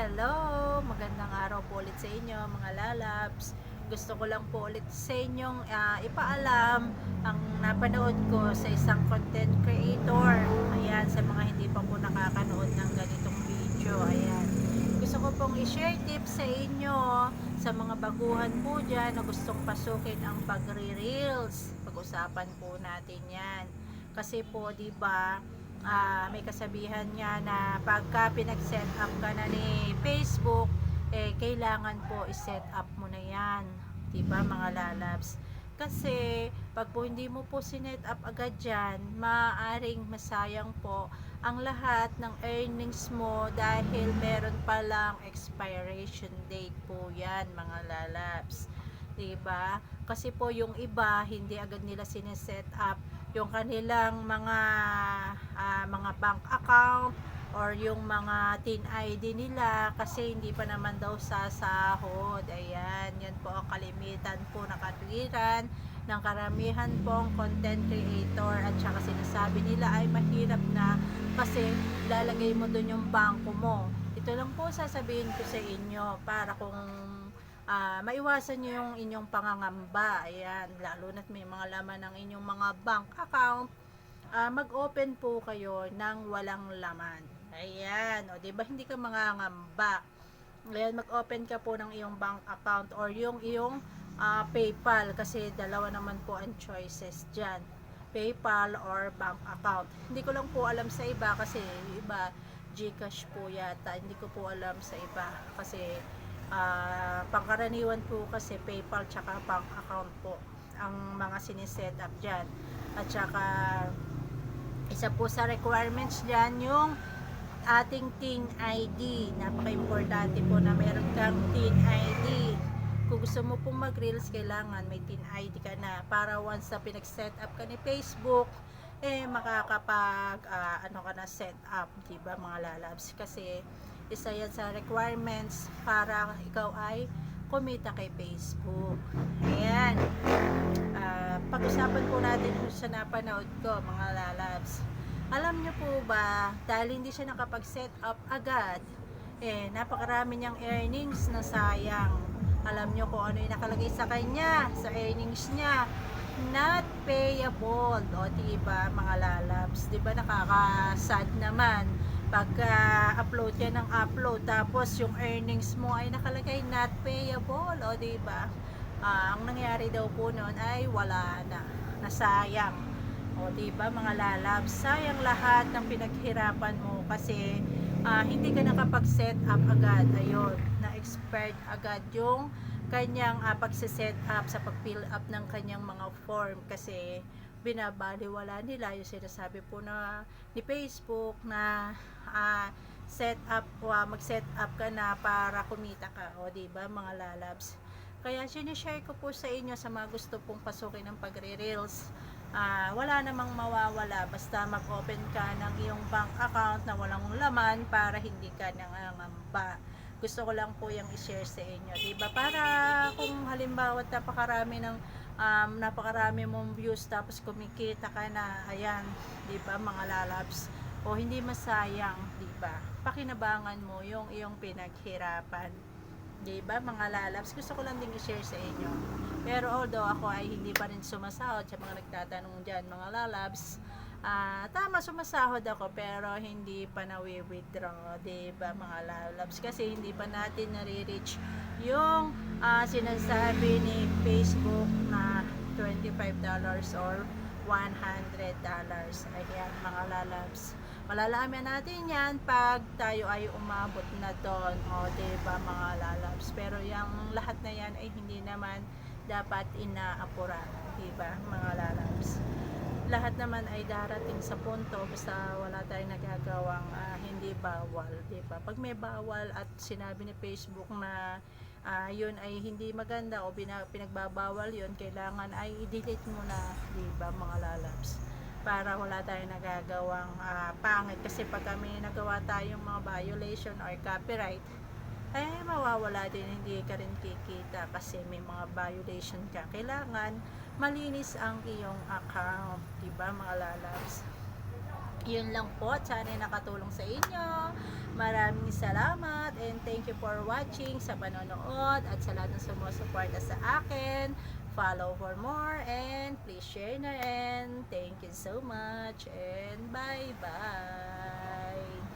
Hello! Magandang araw po ulit sa inyo mga lalabs. Gusto ko lang po ulit sa inyong ah, ipaalam ang napanood ko sa isang content creator. Ayan, sa mga hindi pa po nakakanood ng ganitong video. Ayan. Gusto ko pong i-share tips sa inyo sa mga baguhan po dyan na gustong pasukin ang pagre-reels. Pag-usapan po natin yan. Kasi po, di ba, ah, may kasabihan niya na pagka pinag-set up ka na ni Facebook, eh, kailangan po i-set up mo na yan. Diba mga lalabs? Kasi, pag po hindi mo po sinet up agad dyan, maaaring masayang po ang lahat ng earnings mo dahil meron palang expiration date po yan mga lalabs. 'di ba? Kasi po yung iba hindi agad nila sineset up yung kanilang mga ah, mga bank account or yung mga tin ID nila kasi hindi pa naman daw sasahod. Ayan, yan po ang kalimitan po na katwiran ng karamihan pong content creator at saka sinasabi nila ay mahirap na kasi lalagay mo doon yung bangko mo. Ito lang po sasabihin ko sa inyo para kung ah, maiwasan nyo yung inyong pangangamba. Ayan, lalo na't may mga laman ng inyong mga bank account. ah, mag-open po kayo ng walang laman. Ayan, o, ba hindi ka mangangamba? Ayan, mag-open ka po ng iyong bank account or yung iyong ah, PayPal kasi dalawa naman po ang choices dyan. PayPal or bank account. Hindi ko lang po alam sa iba kasi iba GCash po yata. Hindi ko po alam sa iba kasi ah, pangkaraniwan po kasi PayPal tsaka bank account po ang mga siniset up dyan. At saka isa po sa requirements dyan yung ating TIN ID. Napaka-importante po na meron kang TIN ID. Kung gusto mo pong mag-reels, kailangan may TIN ID ka na para once na pinag-set up ka ni Facebook, eh makakapag ah, ano ka na set up, 'di ba mga lalabs? Kasi isa yan sa requirements para ikaw ay kumita kay Facebook. Ayan. Ah, pag-usapan po natin sa napanood ko, mga lalabs. Alam niyo po ba, dahil hindi siya nakapag-set up agad, eh, napakarami niyang earnings na sayang. Alam niyo kung ano yung nakalagay sa kanya, sa earnings niya. Not payable. O, diba, mga lalabs? Diba, nakaka-sad naman pagka upload yan ng upload tapos yung earnings mo ay nakalagay not payable o di ba? Ah, ang nangyari daw po noon ay wala na nasayang. O di ba mga lalabs sayang lahat ng pinaghirapan mo kasi ah, hindi ka nakapag-set up agad. Ayun na expired agad yung kanyang uh, pagse-set up sa pag-fill up ng kanyang mga form kasi binabaliwala nila yung sinasabi po na ni Facebook na ah, set up uh, mag-set up ka na para kumita ka. O di ba mga lalabs? Kaya sinishare ko po sa inyo sa mga gusto pong pasukin ng pagre-reels. Ah, wala namang mawawala. Basta mag-open ka ng iyong bank account na walang laman para hindi ka nangangamba. Gusto ko lang po yung i-share sa inyo di ba? Para kung halimbawa napakarami ng um, napakarami mong views tapos kumikita ka na ayan di ba mga lalabs? O hindi masayang di ba? Pakinabangan mo yung iyong pinaghirapan di ba mga lalabs? Gusto ko lang din i-share sa inyo. Pero although ako ay hindi pa rin sumasahod sa mga nagtatanong dyan mga lalabs Ah, tama sumasahod ako pero hindi pa na-withdraw, 'di ba mga lalabs kasi hindi pa natin nare-reach yung ah, sinasabi ni Facebook na $25 or $100. Ayan mga lalabs. Malalaman natin yan pag tayo ay umabot na doon. O, 'di ba mga lalabs. Pero yung lahat na yan ay hindi naman dapat inaapura. 'di ba mga lalabs lahat naman ay darating sa punto basta wala tayong nagagawang ah, hindi bawal, 'di ba? Pag may bawal at sinabi ni Facebook na ah, yun ay hindi maganda o pinagbabawal yun, kailangan ay i-delete mo na, 'di ba, mga lalabs? Para wala tayong nagagawang ah, pangit kasi pag kami nagawa tayong mga violation or copyright ay mawawala din hindi ka rin kikita kasi may mga violation ka kailangan malinis ang iyong account di ba mga lalabs yun lang po sana nakatulong sa inyo maraming salamat and thank you for watching sa panonood at sa lahat ng sumusuporta sa akin. Follow for more and please share na and thank you so much and bye bye.